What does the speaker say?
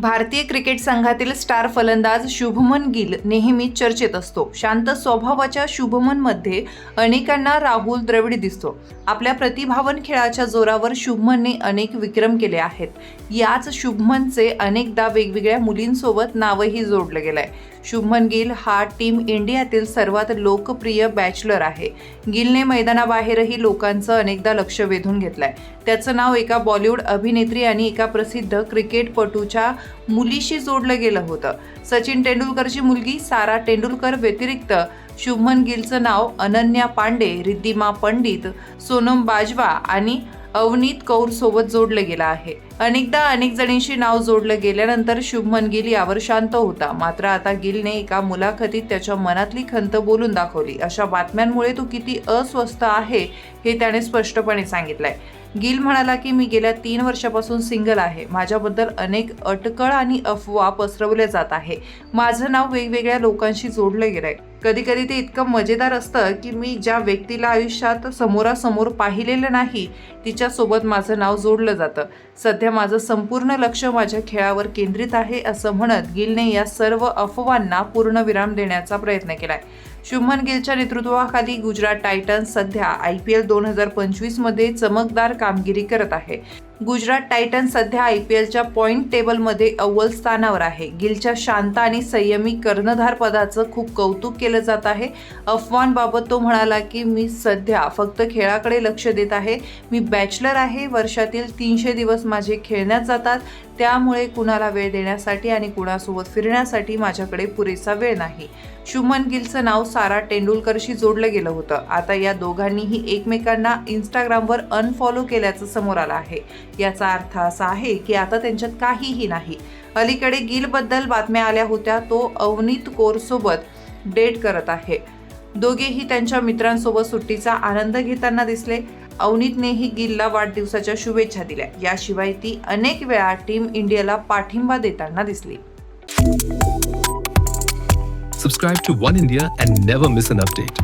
भारतीय क्रिकेट संघातील स्टार फलंदाज शुभमन गिल नेहमी चर्चेत असतो. शांत स्वभावाच्या शुभमनमध्ये अनेकांना राहुल द्रविड दिसतो. आपल्या प्रतिभावन खेळाच्या जोरावर शुभमनने अनेक विक्रम केले आहेत. याच शुभमनचे अनेकदा वेगवेगळ्या मुलींसोबत नावही जोडलं गेलंय. शुभमन गिल हा टीम इंडियातील सर्वात लोकप्रिय बॅचलर आहे. गिलने मैदानाबाहेरही लोकांचं अनेकदा लक्ष वेधून घेतलंय. त्याचं नाव एका बॉलिवूड अभिनेत्री आणि एका प्रसिद्ध क्रिकेटपटूच्या मुलीशी जोडलं गेलं होतं. सचिन तेंडुलकरची मुलगी सारा तेंडुलकर व्यतिरिक्त शुभमन गिलचं नाव अनन्या पांडे रिद्धिमा पंडित सोनम बाजवा आणि अवनीत कौर सोबत जोडलं गेलं आहे. अनेकदा अनेक जणींशी नाव जोडलं गेल्यानंतर शुभमन गिल यावर शांत होता. मात्र आता गिलने एका मुलाखतीत त्याच्या मनातली खंत बोलून दाखवली. अशा बातम्यांमुळे तो किती अस्वस्थ आहे हे त्याने स्पष्टपणे सांगितलंय. गिल म्हणाला की मी गेल्या तीन वर्षापासून सिंगल आहे. माझ्याबद्दल अनेक अटकळ आणि अफवा पसरवल्या जात आहे. माझं नाव वेगवेगळ्या लोकांशी जोडलं गेलंय. कधी कधी ते इतकं मजेदार असतं की मी ज्या व्यक्तीला आयुष्यात समोरासमोर पाहिलेलं नाही तिच्यासोबत माझं नाव जोडलं जातं. सध्या माझं संपूर्ण लक्ष माझ्या खेळावर केंद्रित आहे असं म्हणत गिलने या सर्व अफवांना पूर्णविराम देण्याचा प्रयत्न केलाय. शुभमन गिलच्या नेतृत्वाखाली गुजरात टायटन्स सध्या आय पी एल दोन हजार पंचवीसमध्ये चमकदार का कामगिरी करत आहे. गुजरात टायटन सध्या आय पी एलच्या पॉईंट टेबलमध्ये अव्वल स्थानावर आहे. गिलच्या शांत आणि संयमी कर्णधार पदाचं खूप कौतुक केलं जात आहे. अफवांबाबत तो म्हणाला की मी सध्या फक्त खेळाकडे लक्ष देत आहे. मी बॅचलर आहे. वर्षातील तीनशे दिवस माझे खेळण्यात जातात. त्यामुळे कुणाला वेळ देण्यासाठी आणि कुणासोबत फिरण्यासाठी माझ्याकडे पुरेसा वेळ नाही. शुमन गिलचं नाव सारा तेंडुलकरशी जोडलं गेलं होतं. आता या दोघांनीही एकमेकांना इंस्टाग्रामवर अनफॉलो केल्याचं समोर आलं आहे. याचा अर्थ असा आहे की आता त्यांच्यात काहीही नाही. अलीकडे गिलबद्दल बातम्या आल्या होत्या तो अवनीत कौरसोबत डेट करत आहे. दोघेही त्यांच्या मित्रांसोबत सुट्टीचा आनंद घेताना दिसले. अवनीतनेही गिलला वाढदिवसाच्या शुभेच्छा दिल्या याशिवाय ती अनेक वेळा टीम इंडियाला पाठिंबा देताना दिसली Subscribe to One India and never miss an update.